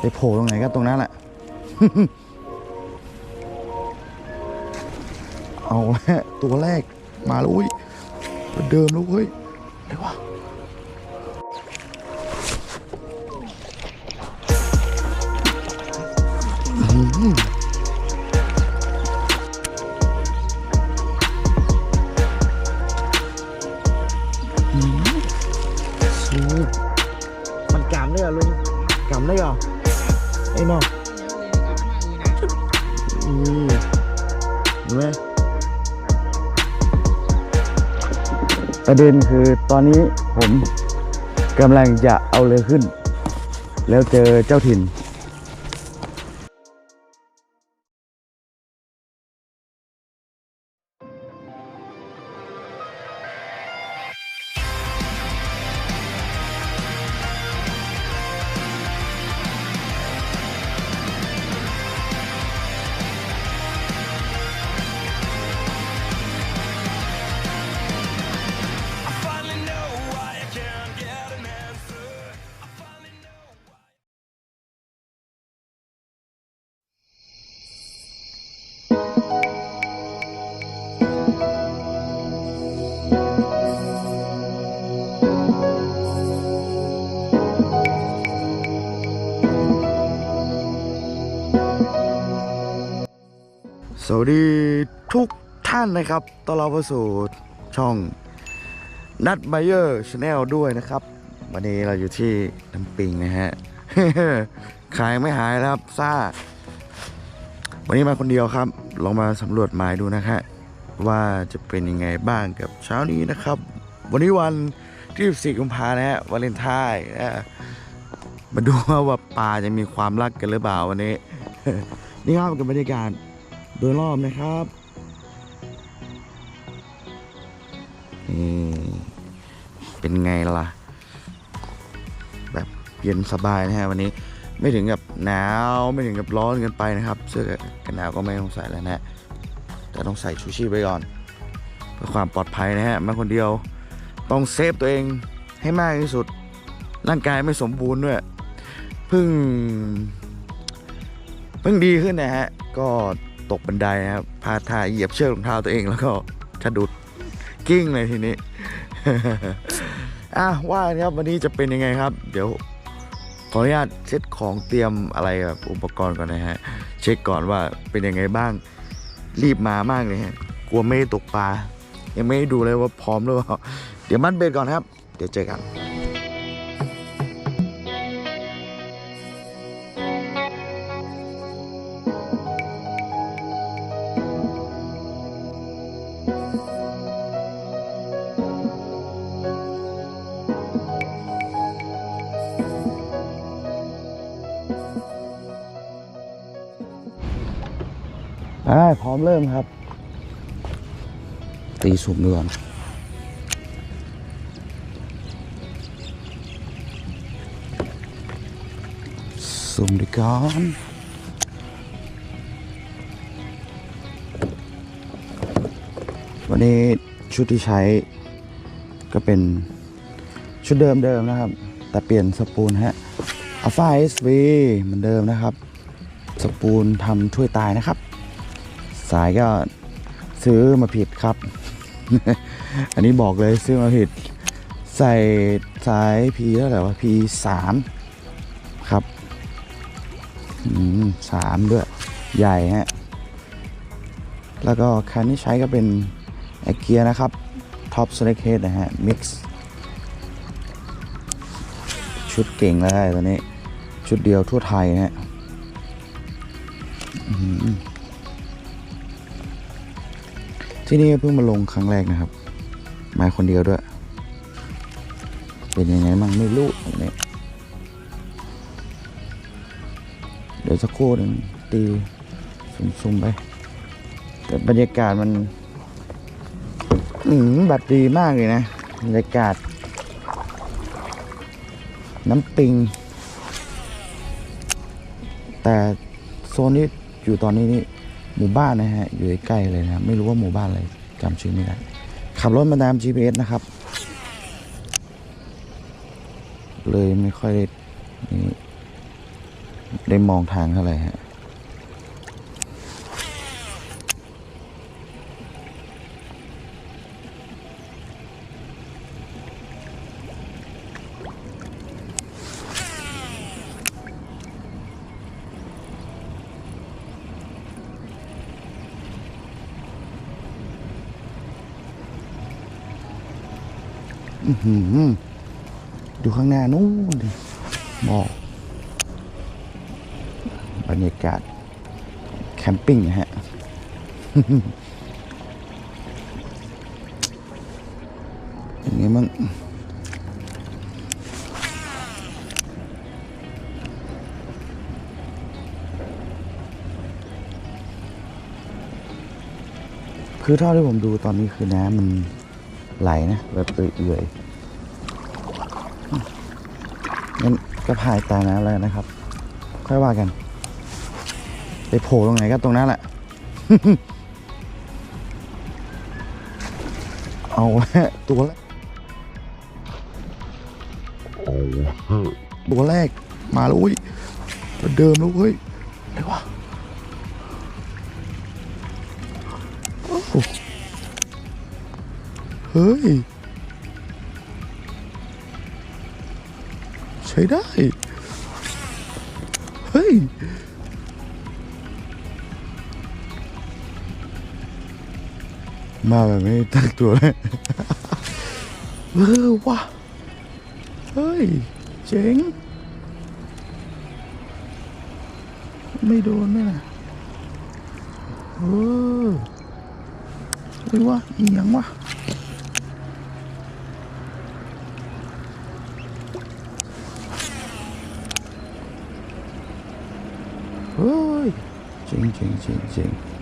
ไปโผล่ตรงไหนก็ตรงนั้นแหละ เอาละตัวแรกมาแล้วอุ้ยเดิมแล้วเว้ยอะไรวะ อนนี้ผมกำลังจะเอาเรือขึ้น แล้วเจอเจ้าถิ่น สวัสดีทุกท่านนะครับต้อนรับเข้าสู่ช่องนัดไบเออร์ชาแนลด้วยนะครับ วันนี้เราอยู่ที่น้ำปิงนะฮะ ขายไม่หายแล้วครับซ่า วันนี้มาคนเดียวครับ ลองมาสำรวจหมายดูนะฮะว่าจะเป็นยังไงบ้างกับเช้านี้นะครับ วันนี้วันที่14กุมภานะฮะวาเลนไทน์นะมาดูว่าว่าปลาจะมีความรักกันหรือเปล่าวันนี้ นี่ครับกับบรรยากาศ โดยรอบนะครับนี่เป็นไงล่ะ แบบเย็นสบายนะฮะวันนี้ไม่ถึงกับหนาวไม่ถึงกับร้อนเกินไปนะครับ เสื้อกันหนาวก็ไม่ต้องใส่แล้วนะฮะแต่ต้องใส่ชูชีพไว้ก่อนเพื่อความปลอดภัยนะฮะมาคนเดียวต้องเซฟตัวเองให้มากที่สุด ร่างกายไม่สมบูรณ์ด้วยเพิ่งเพิ่งดีขึ้นนะฮะ ก็ ตกบันไดครับพลาดท่าเหยียบเชือกรองเท้าตัวเองแล้วก็สะดุดกิ้งเลยทีนี้ อะว่านครับวันนี้จะเป็นยังไงครับ เดี๋ยวขออนุญาตเช็ดของเตรียมอะไรแบบอุปกรณ์ก่อนนะฮะ เช็คก่อนว่าเป็นยังไงบ้าง รีบมามากเลยฮะกลัวไม่ได้ตกปลายังไม่ได้ดูเลยว่าพร้อมหรือเปล่าเดี๋ยวมัดเบ็ดก่อนครับ เดี๋ยวเจอกัน ร้อมเริ่มครับ ตีสุ่มดูก่อนสุ่มดีก่อนวันนี้ชุดที่ใช้ก็เป็นชุดเดิมๆนะครับ แต่เปลี่ยนสปูลฮะอัลฟาเอสวีเหมือนเดิมนะครับ สปูลทำถ้วยตายนะครับ สายก็ซื้อมาผิดครับ อันนี้บอกเลยซื้อมาผิด ใส่สาย P เท่าไหร่วะ P สามครับสามด้วย ใหญ่ฮะ แล้วก็คันที่ใช้ก็เป็นไอเกียนะครับ Top Select Head นะฮะ Mix ชุดเก่งแล้วตัวนี้ ชุดเดียวทั่วไทยฮะอื้อ ที่นี่เพิ่งมาลงครั้งแรกนะครับ มาคนเดียวด้วย เป็นยังไงมั่งไม่รู้ตรงนี้เดี๋ยวสักครู่หนึ่งตีซุ่มๆไป แต่บรรยากาศมันอืมบัดดีมากเลยนะบรรยากาศ น้ำปิง แต่โซนนี้อยู่ตอนนี้นี่ หมู่บ้านนะฮะ อยู่ใกล้เลยนะไม่รู้ว่าหมู่บ้านอะไรจำชื่อไม่ได้ ขับรถมาตาม GPS นะครับ เลยไม่ค่อยได้ได้มองทางเท่าไหร่ฮะ ดูข้างหน้านู้นดิหมอกบรรยากาศ แคมปิ้งนะฮะอย่างนี้มั้งคือเท่าที่ผมดูตอนนี้คือน้ำมัน ไหลนะแบบเอื่อยๆงั้นก็พายตามน้ำแล้วนะครับ ค่อยว่ากัน ไปโผล่ตรงไหนก็ตรงนั้นแหละ เอาละตัวแรกตัวแรกมาแล้วเว้ยตัวเดิมแล้วเว้ยอะไรวะ เฮ้ย ใช้ได้ เฮ้ย มาแบบไม่ตั้งตัวเลยเออว่ะ เฮ้ย เจ๋ง ไม่โดนนะเออเฮ้ยว่าอีหยังว่ะ เฮ้ย เจ๋งเจ๋งเจ๋งเจ๋ง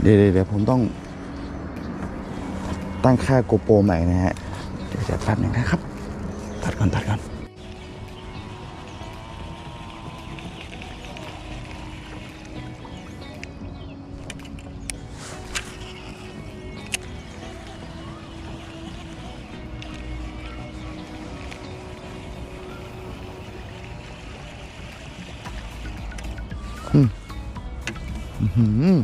เดี๋ยวเดี๋ยวเดี๋ยวผมต้อง ตั้งค่าโกโปรใหม่นะฮะ เดี๋ยวจะแป๊บหนึ่งนะครับ ตัดก่อนตัดก่อน อื้อ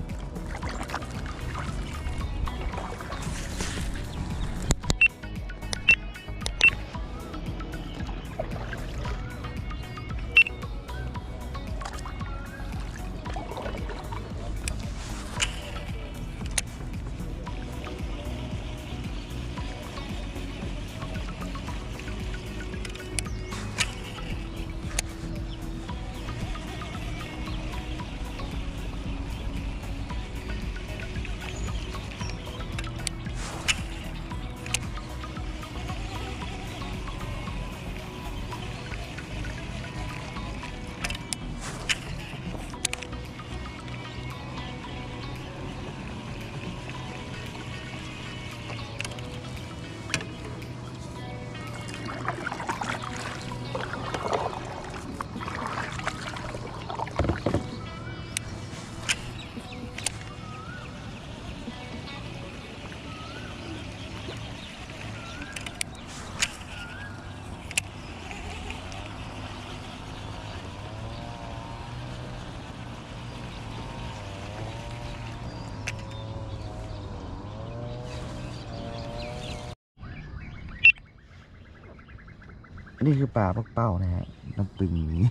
ออันนี้คือป่าปักเป้านะฮะน้ำปึงอย่างนี้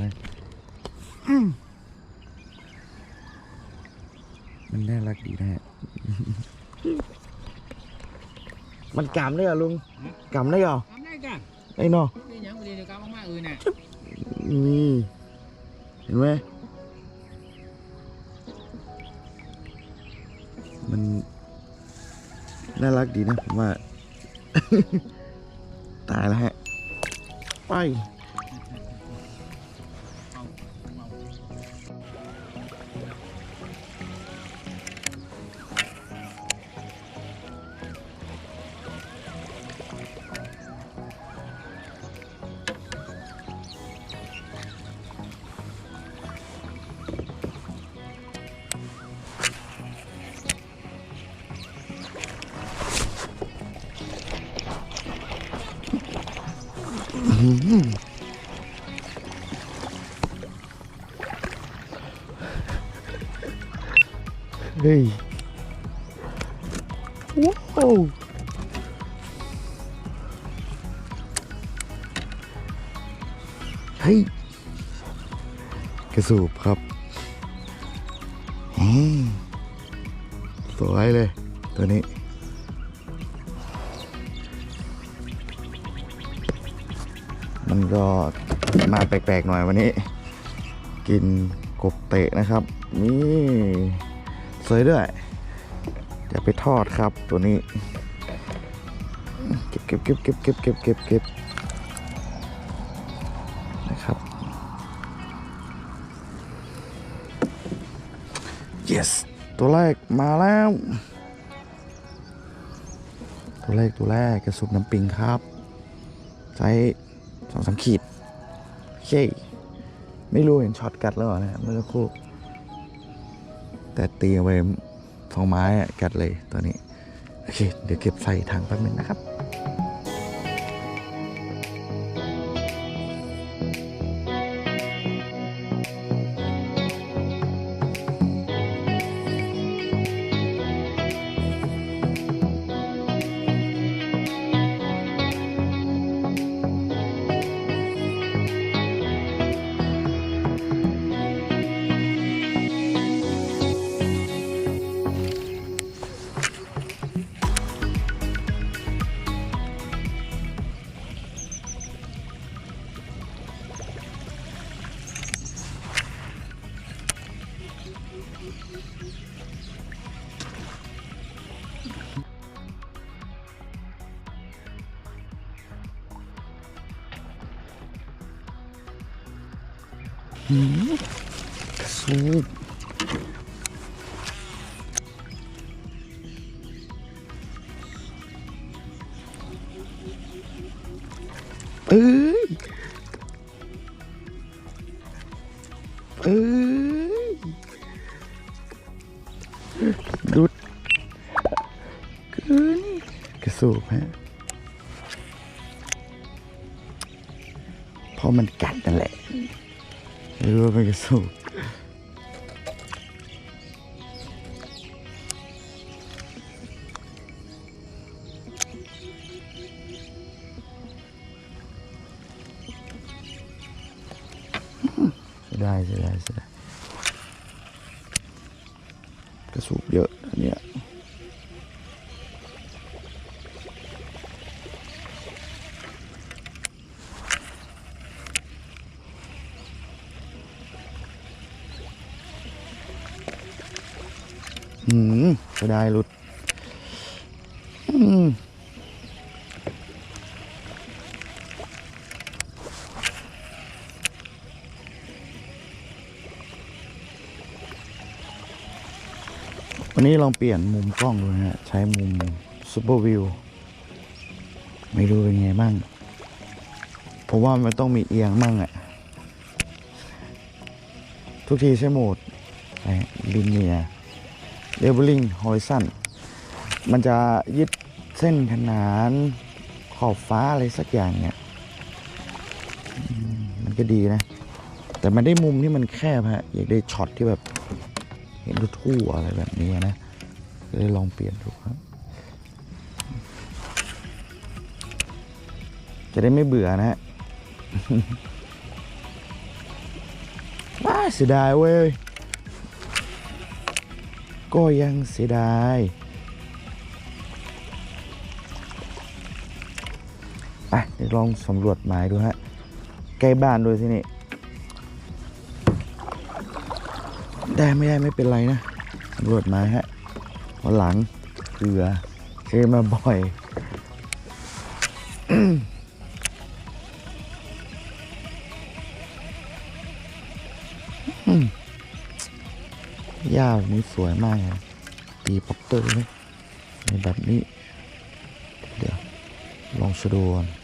นะอืมมันน่ารักดีนะฮะ มันกำได้เหรอลุงกำได้เหรอทำได้จ้ะไอ้เนาะนี่ยังไม่ได้กำมากๆเลยน่ะนี่เห็นไหมมันน่ารักดีนะผมว่า ตายแล้วฮะ ไเฮ้ยว้าวเฮ้ยกระสูบครับ ปลกๆหน่อยวันนี้ กินกบเตะนะครับนี่สวยด้วยเดี๋ยวไปทอดครับตัวนี้ เก็บเก็บเก็บเก็บเก็บเก็บเก็บเก็บนะครับ yes ตัวแรกมาแล้ว ตัวแรกตัวแรกกระสุนน้ำปิงครับ ใช้สองสามขีด เคไม่รู้เห็นช็อตกัดแล้วเหรอนะเมื่อสักครู่แต่ตีเอาไว้สองไม้อะกัดเลยตัวนี้ โอเค เดี๋ยวเก็บใส่ถังแป๊บนึงนะครับ สูบายเสียดายเสียดายกระสุนเยอะอันเนี่ยอืมเสียดายหลุดอืม วันนี้ลองเปลี่ยนมุมกล้องดูนะฮะ ใช้มุมซูเปอร์วิว ไม่รู้เป็นไงบ้างผมว่ามันต้องมีเอียงมั่งอะทุกทีใช้โหมดลินเนียเลเวลลิ่งฮอริซอนมันจะยึดเส้นขนานขอบฟ้าอะไรสักอย่างเนี่ยมมันก็ดีนะ แต่มันได้มุมที่มันแคบฮะ อยากได้ช็อตที่แบบ เห็นทั่วอะไรแบบนี้นะก็เลยลองเปลี่ยนดูครับ จะได้ไม่เบื่อนะฮะว้าเสียดายเว้ย ก็ยังเสียดายไปลองสำรวจหมายดูฮะ ใกล้บ้านด้วยที่นี่ ได้ไม่ได้ไม่เป็นไรนะสำรวจมาฮะวันหลังเกลือเคยมาบ่อยหญ้าแบบนี้สวยมากเลยตีป๊อปเตอร์เลยในแบบนี้ เดี๋ยวลองชะดก่อน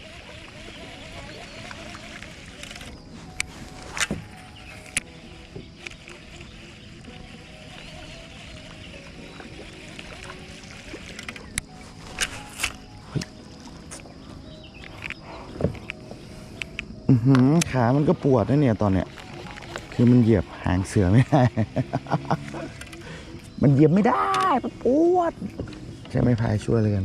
หือขามันก็ปวดนะเนี่ยตอนเนี้ย คือมันเหยียบหางเสือไม่ได้ มันเหยียบไม่ได้ มันปวด ใช่ไหมพายช่วยเลยกัน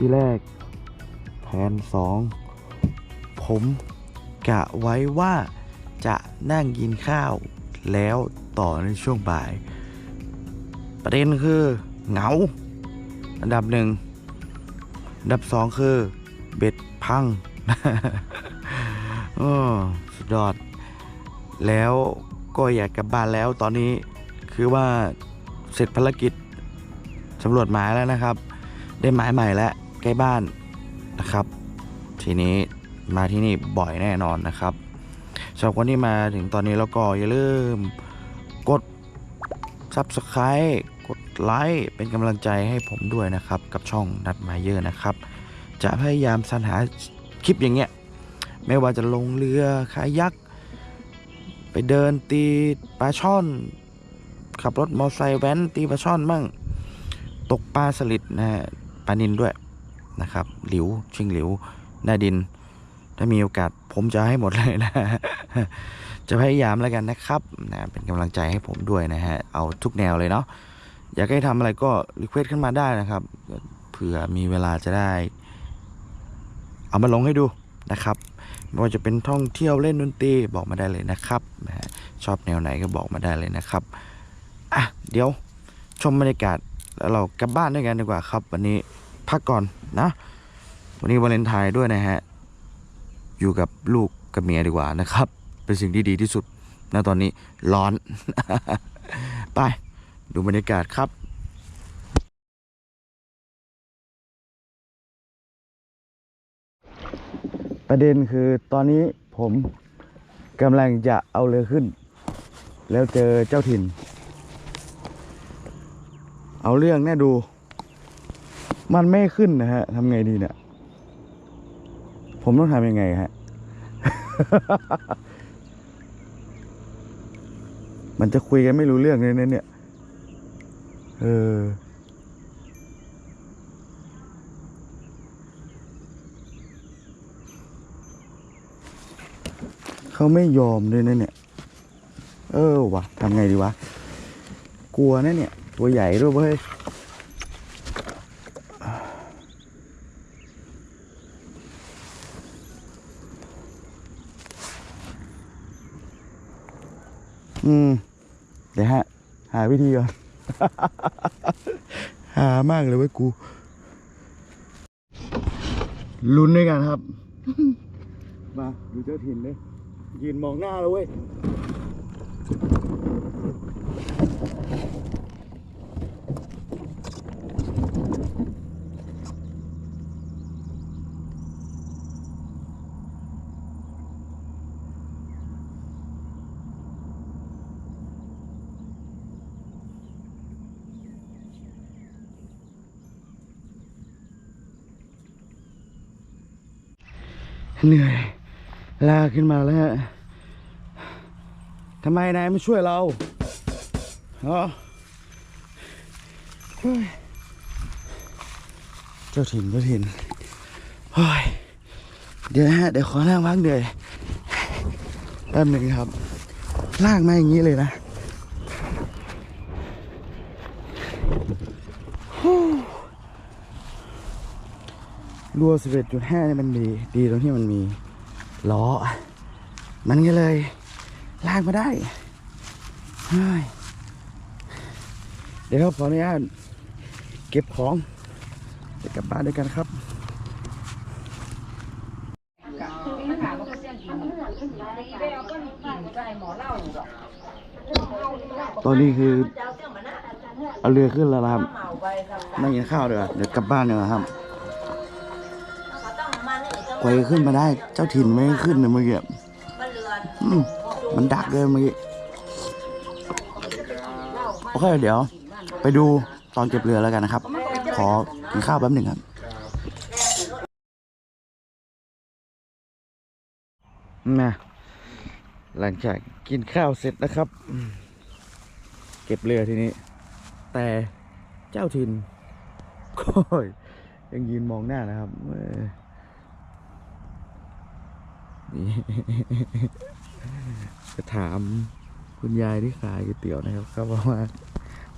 ที่แรก แผนสองผมกะไว้ว่าจะนั่งกินข้าวแล้วต่อในช่วงบ่าย ประเด็นคือเหงา อันดับหนึ่งอันดับสองคือ เบ็ดพังโอ้สุดยอด แล้วก็อยากกลับบ้านแล้วตอนนี้คือว่าเสร็จภารกิจสำรวจหมายแล้วนะครับ ได้หมายใหม่แล้ว ใกล้บ้านนะครับ ทีนี้มาที่นี่บ่อยแน่นอนนะครับสำหรับคนที่มาถึงตอนนี้แล้วก็อย่าลืมกด Subscribe กดไลค์เป็นกำลังใจให้ผมด้วยนะครับ กับช่องนัดมาเยอะนะครับ จะพยายามสรรหาคลิปอย่างเงี้ย ไม่ว่าจะลงเรือคายัก ไปเดินตีปลาช่อน ขับรถมอเตอร์ไซค์แว้นตีปลาช่อนมั่ง ตกปลาสลิดนะฮะปลานินด้วย นะครับ หลิวชิงหลิวหน้าดิน ถ้ามีโอกาสผมจะให้หมดเลยนะ จะพยายามแล้วกันนะครับนะเป็นกำลังใจให้ผมด้วยนะฮะ เอาทุกแนวเลยเนาะ อยากให้ทำอะไรก็รีเควสขึ้นมาได้นะครับ เผื่อมีเวลาจะได้ เอามาลงให้ดูนะครับไม่ว่าจะเป็นท่องเที่ยวเล่นดนตรีบอกมาได้เลยนะครับนะฮะชอบแนวไหนก็บอกมาได้เลยนะครับอะเดี๋ยวชมบรรยากาศแล้วเรากลับบ้านด้วยกันดีกว่าครับ วันนี้พักก่อน นะ วันนี้วาเลนไทน์ด้วยนะฮะ อยู่กับลูกกับเมียดีกว่านะครับ เป็นสิ่งที่ดีที่สุดณตอนนี้ร้อน ไปดูบรรยากาศครับประเด็นคือตอนนี้ผมกำลังจะเอาเรือขึ้น แล้วเจอเจ้าถิ่น เอาเรื่องแน่ดู มันไม่ขึ้นนะฮะทำไงดีเนี่ย ผมต้องทำยังไงฮะ มันจะคุยกันไม่รู้เรื่องเลยนะเนี่ย เออ เขาไม่ยอมเลยนะเนี่ย เออวะทำไงดีวะ กลัวนะเนี่ย ตัวใหญ่ด้วยเว้ย อืม เดี๋ยวฮะ หาวิธีก่อน หามากเลยเว้ยกู ลุ้นด้วยกันครับ มา ดูเจ้าถิ่นเลยยืนมองหน้าแล้วเว้ย เหนื่อย ลากขึ้นมาแล้วฮะทำไมนายไม่ช่วยเราเหรอเจ้าถิ่นเจ้าถิ่นเฮ้ยเดี๋ยวฮะ เดี๋ยวขอนั่งพักเหนื่อยแป๊บหนึ่งครับ ลากมาอย่างนี้เลยนะฮู้ รัว11.5นี่ยมันดี ดีตรงที่มันมีล้อ มันก็เลยลากมาได้ เดี๋ยวครับขออนุญาตเก็บของเดี๋ยวกลับบ้านด้วยกันครับตอนนี้คือเอาเรือขึ้นแล้วนะครับไม่กินข้าวเดี๋ยวเดี๋ยวกลับบ้านเดี๋ยวครับ กว่าจะขึ้นมาได้ เจ้าถิ่นไม่ขึ้นเลยเมื่อกี้อืมมันดักเลยเมื่อกี้โอเคเดี๋ยว ไปดูตอนเก็บเรือแล้วกันนะครับ ขอกินข้าวแป๊บหนึ่งครับ นะหลังจากกินข้าวเสร็จนะครับ เก็บเรือทีนี้ แต่เจ้าถิ่นก็ยังยืนมองหน้านะครับ นี่จะถามคุณยายที่ขายก๋วยเตี๋ยวนะครับเขาบอกว่า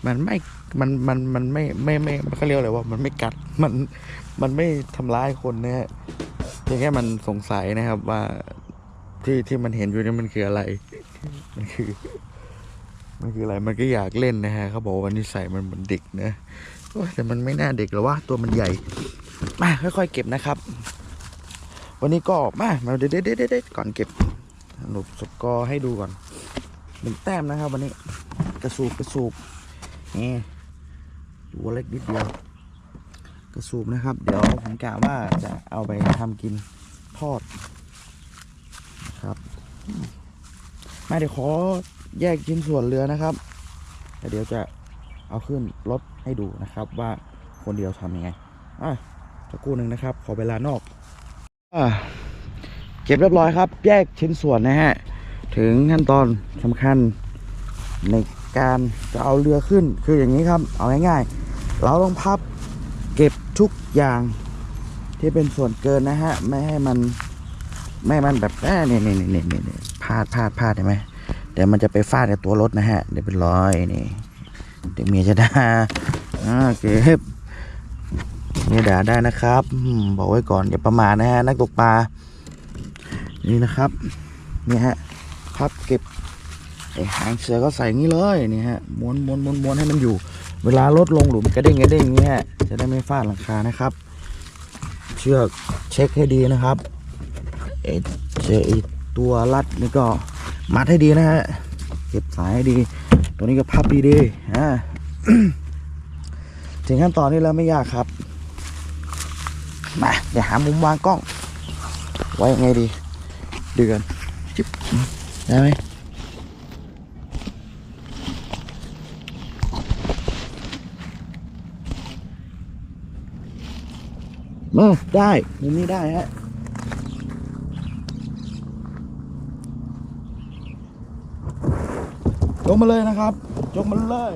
มันไม่ มัน มัน มันไม่ ไม่ไม่เขาเรียกอะไรว่า มันไม่กัด มัน มันไม่ทำร้ายคนนะฮะเพียงแค่มันสงสัยนะครับว่าที่ที่มันเห็นอยู่นี่มันคืออะไร มันคือ มันคืออะไร มันก็อยากเล่นนะฮะเขาบอกว่านิสัยมันเหมือนเด็กนะแต่มันไม่น่าเด็กหรอว่าตัวมันใหญ่ มาค่อยๆเก็บนะครับ วันนี้ก็มามาเด็ดเด็ดเด็ก่อนเก็บสรุปสกอให้ดูก่อนหนึ่งแต้มนะครับ วันนี้กระสูบกระสูบนี่ตัวเล็กนิดเดียวกระสูบนะครับ เดี๋ยวผมกะว่าจะเอาไปทำกินทอดนะครับมาเดี๋ยวขอแยกชิ้นส่วนเรือนะครับแต่เดี๋ยวจะเอาขึ้นรถให้ดูนะครับ ว่าคนเดียวทำยังไงอะสักครู่หนึ่งนะครับ ขอเวลานอก เก็บเรียบร้อยครับ แยกชิ้นส่วนนะฮะ ถึงขั้นตอนสำคัญในการจะเอาเรือขึ้นคืออย่างนี้ครับ เอาง่ายๆ เราต้องพับเก็บทุกอย่างที่เป็นส่วนเกินนะฮะ ไม่ให้มันไม่ให้มันแบบเนี่ยเนี่ยเนี่ยเนี่ยเนี่ยพลาดพลาดพลาดเห็นไหมเดี๋ยวมันจะไปฟาดในตัวรถนะฮะ เดี๋ยวเป็นรอยนี่เดี๋ยวเมียจะด่าอ่าเก็ บเมียด่าได้นะครับ บอกไว้ก่อนอย่าประมาทนะฮะนักตกปลา นี่นะครับนี่ฮะพับเก็บไอ้หางเสือก็ใส่งี้เลยนี่ฮะม้วนม้วนม้วนม้วนให้มันอยู่ เวลารถลงหลุมกระเด้งกระเด้งอย่างนี้ฮะจะได้ไม่ฟาดหลังคานะครับ เชือกเช็คให้ดีนะครับไอ้เอไอ้ตัวรัดนี่ก็มัดให้ดีนะฮะเก็บสายให้ดี ตัวนี้ก็พับดีดีๆอ่าถึงขั้นตอนนี้แล้วไม่ยากครับ มาเดี๋ยวหามุมวางกล้อง ไว้ยังไงดี เดือนจิ๊บได้ไหมมาได้มุมนี้ได้ฮะยกมาเลยนะครับยกมาเลย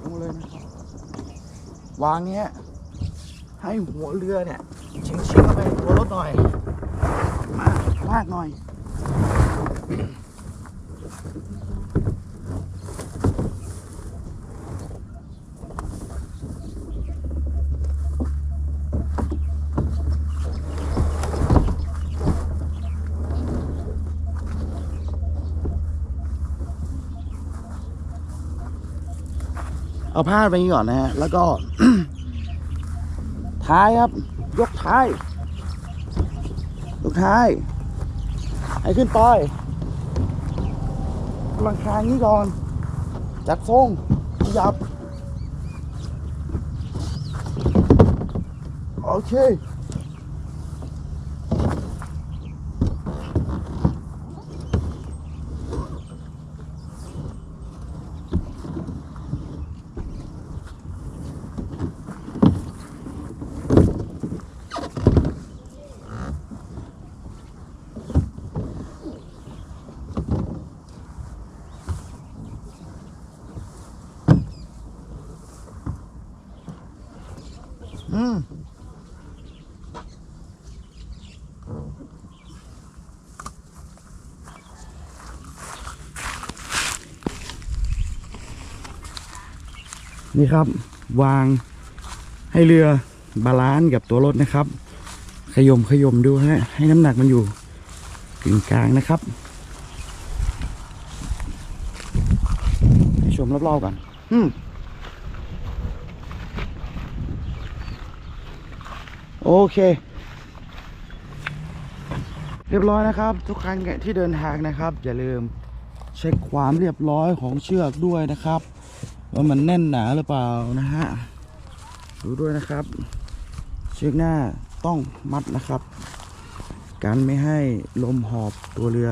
ยกมาเลยนะครับ วางเนี้ย ให้หัวเรือเนี่ยชิงชิงๆเข้าไปตัวรถหน่อย มาลากหน่อยเอาผ้าไปก่อนนะฮะ แล้วก็ ท้ายครับ ยกท้าย ยกท้าย ให้ขึ้นไปหลังคาอย่างนี้ก่อน จัดทรงขยับ โอเค นี่ครับ วางให้เรือบาลานซ์กับตัวรถนะครับ ขยมขยมดูฮะให้น้ำหนักมันอยู่กึ่งกลางนะครับให้ชมรอบๆก่อนอืมโอเค เรียบร้อยนะครับ ทุกครั้งที่เดินทางนะครับ อย่าลืมเช็คความเรียบร้อยของเชือกด้วยนะครับ ว่ามันแน่นหนาหรือเปล่านะฮะดูด้วยนะครับ เชือกหน้าต้องมัดนะครับกันไม่ให้ลมหอบตัวเรือ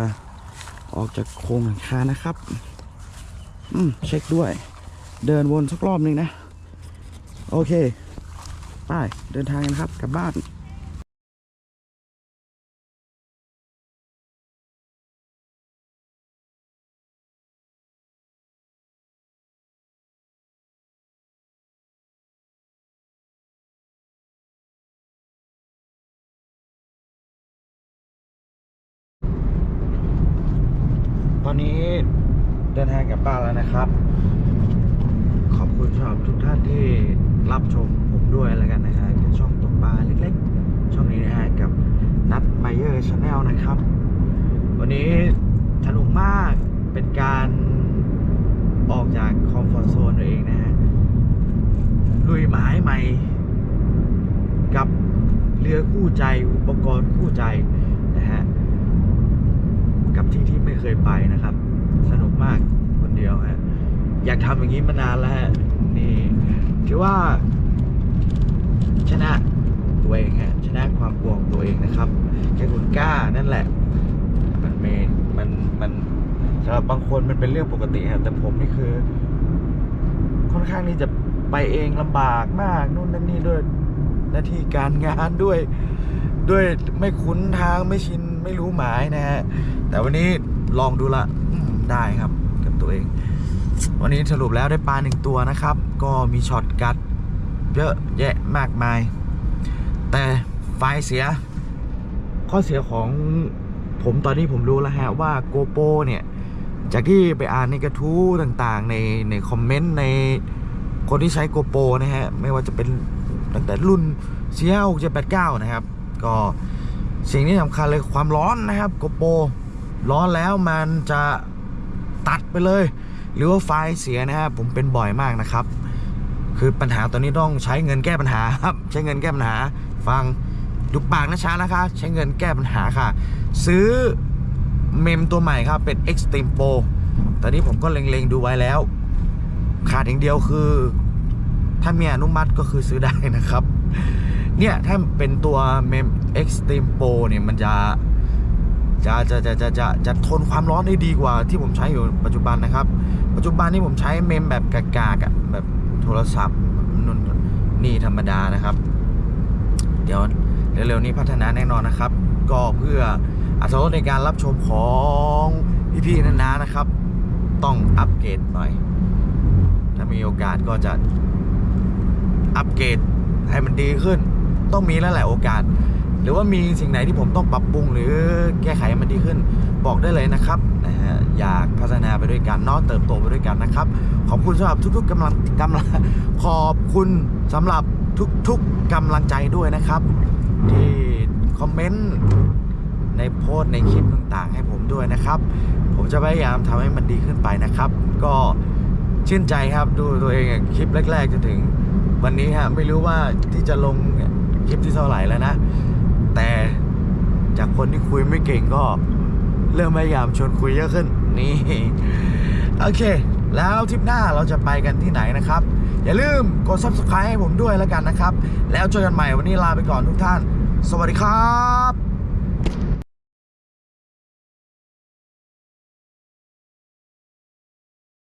ออกจากโครงหลังคานะครับ อืมเช็คด้วย เดินวนสักรอบหนึ่งนะ โอเค ไปเดินทางกันครับกลับบ้าน อนนี้เดินทางกลับบ้านแล้วนะครับ ขอบคุณสำหรับทุกท่านที่รับชมผมด้วยแล้วกันนะฮะกับช่องตกปลาเล็กๆ ช่องนี้นะฮะกับนัดไมเยอร์ชาแนลนะครับ วันนี้สนุกมากเป็นการออกจากคอมฟอร์ทโซนตัวเองนะฮะลุยหมายใหม่ กับเรือคู่ใจอุปกรณ์คู่ใจ กับที่ที่ไม่เคยไปนะครับ สนุกมากคนเดียวฮะอยากทำอย่างนี้มานานแล้วฮะนี่ถือว่า ชนะตัวเองฮะชนะความกลัวของตัวเองนะครับแค่คุณกล้านั่นแหละ มันเมนมันมันสำหรับบางคนมันเป็นเรื่องปกติฮะแต่ผมนี่คือ ค่อนข้างที่จะไปเองลำบากมากนู่นนั่นนี่ด้วยหน้าที่การงานด้วย ด้วยไม่คุ้นทางไม่ชินไม่รู้หมายนะฮะ แต่วันนี้ลองดูละอืมได้ครับกับตัวเอง วันนี้สรุปแล้วได้ปลาหนึ่งตัวนะครับ ก็มีช็อตกัด เยอะแยะมากมาย แต่ไฟเสีย ข้อเสียของผมตอนนี้ผมรู้แล้วฮะว่าโกโปเนี่ย จากที่ไปอ่านในกระทู้ต่างๆ ในในคอมเมนต์ในคนที่ใช้โกโปนะฮะ ไม่ว่าจะเป็นตั้งแต่รุ่น c 4 6 7 8 9นะครับ ก็สิ่งที่สำคัญเลยความร้อนนะครับโกโปร้ อนแล้วมันจะตัดไปเลย หรือว่าไฟเสียนะครับผมเป็นบ่อยมากนะครับ คือปัญหาตอนนี้ต้องใช้เงินแก้ปัญหาครับ ใช้เงินแก้ปัญหา ฟังดุปากนะช้านะคะ ใช้เงินแก้ปัญหาค่ะ ซื้อเมมตัวใหม่ครับ เป็น Extreme Pro ตอนนี้ผมก็เล็งๆดูไว้แล้ว ขาดอย่างเดียวคือ ถ้ามีอนุมัติก็คือซื้อได้นะครับ เนี่ย ถ้าเป็นตัวเมม Extreme Pro เนี่ยมันจะ จะจะจะจะจะจะทนความร้อนได้ดีกว่าที่ผมใช้อยู่ปัจจุบันนะครับ ปัจจุบันนี้ผมใช้เมมแบบกากๆอะแบบโทรศัพท์นุ่นนี่ธรรมดานะครับ เดี๋ยวเร็วๆนี้พัฒนาแน่นอนนะครับ ก็เพื่ออัตรในการรับชมของพี่ๆนานานะครับ ต้องอัปเกรดหน่อย ถ้ามีโอกาสก็จะอัปเกรดให้มันดีขึ้น ต้องมีแล้วแหละโอกาส หรือว่ามีสิ่งไหนที่ผมต้องปรับปรุงหรือแก้ไขให้มันดีขึ้น บอกได้เลยนะครับนะฮะอยากพัฒนาไปด้วยกันเนอะเติบโตไปด้วยกันนะครับ ขอบคุณสำหรับทุกๆกำลังกำลังขอบคุณสำหรับทุกๆกำลังใจด้วยนะครับ ที่คอมเมนต์ในโพสต์ในคลิปต่างๆ ให้ผมด้วยนะครับ ผมจะพยายามทำให้มันดีขึ้นไปนะครับ ก็ชื่นใจครับดูตัวเองคลิปแรกๆจนถึง วันนี้ฮะไม่รู้ว่าที่จะลงคลิปที่เท่าไหร่แล้วนะ แต่จากคนที่คุยไม่เก่งก็เริ่มพยายามชวนคุยเยอะขึ้น นี่ โอเค แล้วทริปหน้าเราจะไปกันที่ไหนนะครับ อย่าลืมกด subscribe ให้ผมด้วยแล้วกันนะครับ แล้วเจอกันใหม่วันนี้ลาไปก่อนทุกท่าน สวัสดีครับ